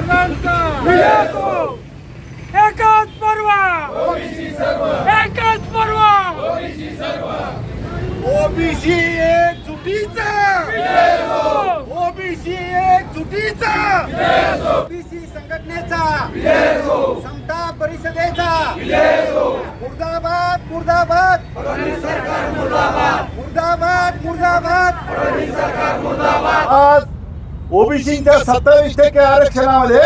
सर्वांचा एकच परवा. एकच परवा. ओबीसी एक चुकीचा. ओबीसी एक चुकीचा. ओबीसी संघटनेचा. समता परिषदेचा. मुर्दाबाद मुर्दाबाद मुर्दाबाद. मुर्दाबाद मुर्दाबाद. आज ओबीसीच्या सत्तावीस टक्के आरक्षणामध्ये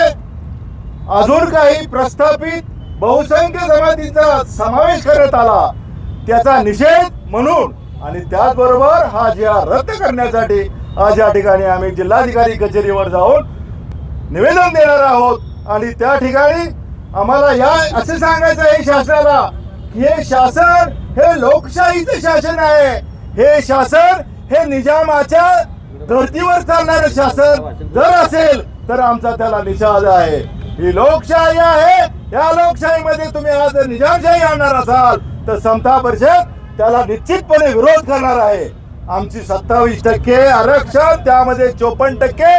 अजून काही प्रस्थापित बहुसंख्य जमातीचा समावेश करण्यात आला. त्याचा निषेध म्हणून आणि त्याचबरोबर हा जी रद्द करण्यासाठी आज या ठिकाणी आम्ही जिल्हाधिकारी कचेरीवर जाऊन निवेदन देणार आहोत. आणि त्या ठिकाणी आम्हाला या असे सांगायचं आहे शासनाला हे शासन हे लोकशाहीचं शासन आहे. हे शासन हे निजामाच्या धर्तीवर चालणारं शासन जर असेल तर आमचा त्याला निषाद आहे. ही लोकशाही आहे. या लोकशाहीमध्ये तुम्ही आज जर निजामशाही आणणार असाल तर समता परिषद त्याला निश्चितपणे विरोध करणार आहे. आमची सत्तावीस टक्के आरक्षण त्यामध्ये चोपन्न टक्के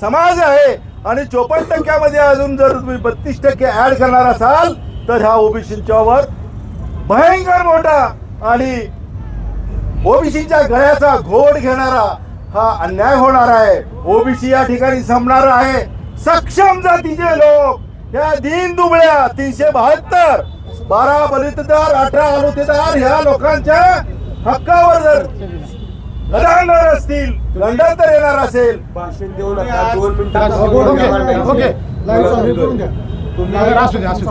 समाज आहे. आणि चोपन्न टक्क्यामध्ये अजून जर तुम्ही बत्तीस टक्के ऍड करणार असाल तर ह्या ओबीसींच्यावर भयंकर मोठा आणि ओबीसीच्या गळ्याचा घोड घेणारा हा अन्याय होणार आहे. ओबीसी या ठिकाणी संपणार आहे. सक्षम जातीचे लोक. या दीन दुबळ्या तीनशे बहात्तर. बारा बलितदार अठरा अनुतेदार ह्या लोकांच्या हक्कावर जर गदांडर असतील गंडांतर येणार असेल. भाषण देऊ नका दोन मिनिटात असू द्या असू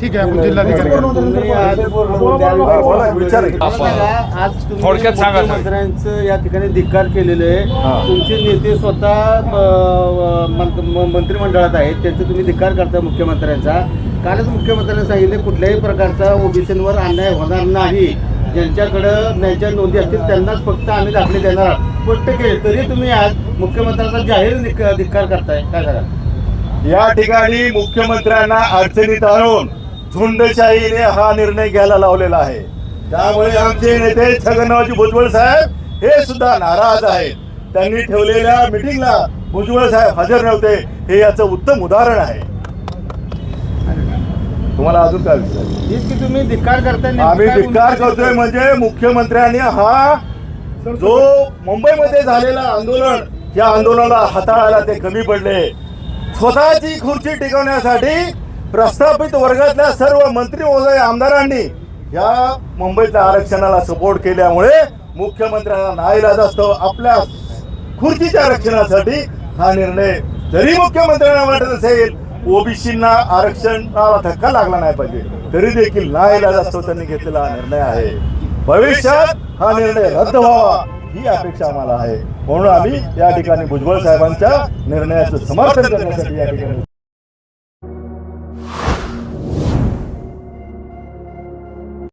ठीक आहे आपण जिल्हाधिकारी. तुम्ही आज बोला, विचार की. आज तुम्ही थोडक्यात सांगा, सर. मुख्यमंत्र्यांचं या ठिकाणी धिक्कार केलेले आहे. तुमचे नेते स्वतः अ, मंत- म- मंत्रिमंडळात आहेत. त्यांचे तुम्ही धिक्कार करता मुख्यमंत्र्यांचा. कालच मुख्यमंत्र्यांनी सांगितले कुठल्याही प्रकारचा ओबीसीवर अन्याय होणार नाही. ज्यांच्याकडं न्यायच्या नोंदी असतील त्यांनाच फक्त आम्ही दाखले देणार आहोत. स्पष्ट केले तरी तुम्ही आज मुख्यमंत्र्यांचा जाहीर धिक्कार धिक्कार करताय. काय करा या ठिकाणी मुख्यमंत्र्यांना अडचणीत आणून झुंडशाहीने हा निर्णय घ्यायला लावलेला आहे. त्यामुळे आमचे नेते छगनरावजी भुजबळ साहेब हे सुद्धा नाराज आहेत. त्यांनी ठेवलेल्या मिटिंगला भुजबळ साहेब हजर नव्हते हे याचं उत्तम उदाहरण आहे. तुम्हाला अजून काय की तुम्ही धिक्कार करताय आम्ही धिक्कार करतोय म्हणजे मुख्यमंत्र्यांनी हा जो मुंबईमध्ये झालेला आंदोलन या आंदोलनाला हाताळायला ते कमी पडले. स्वतःची खुर्ची टिकवण्यासाठी प्रस्थापित वर्गातल्या सर्व मंत्री महोदय आमदारांनी या मुंबईतल्या आरक्षणाला सपोर्ट केल्यामुळे मुख्यमंत्र्यांना नाईलाज असतो. आपल्या खुर्चीच्या आरक्षणासाठी हा निर्णय जरी मुख्यमंत्र्यांना वाटत असेल ओबीसींना आरक्षणाला धक्का लागला नाही पाहिजे तरी देखील नाईलाज असतो त्यांनी घेतलेला हा निर्णय आहे. भविष्यात हा निर्णय रद्द व्हावा. ही अपेक्षा आम्हाला आहे. म्हणून आम्ही या ठिकाणी भुजबळ साहेबांच्या निर्णयाचं समर्थन करण्यासाठी या ठिकाणी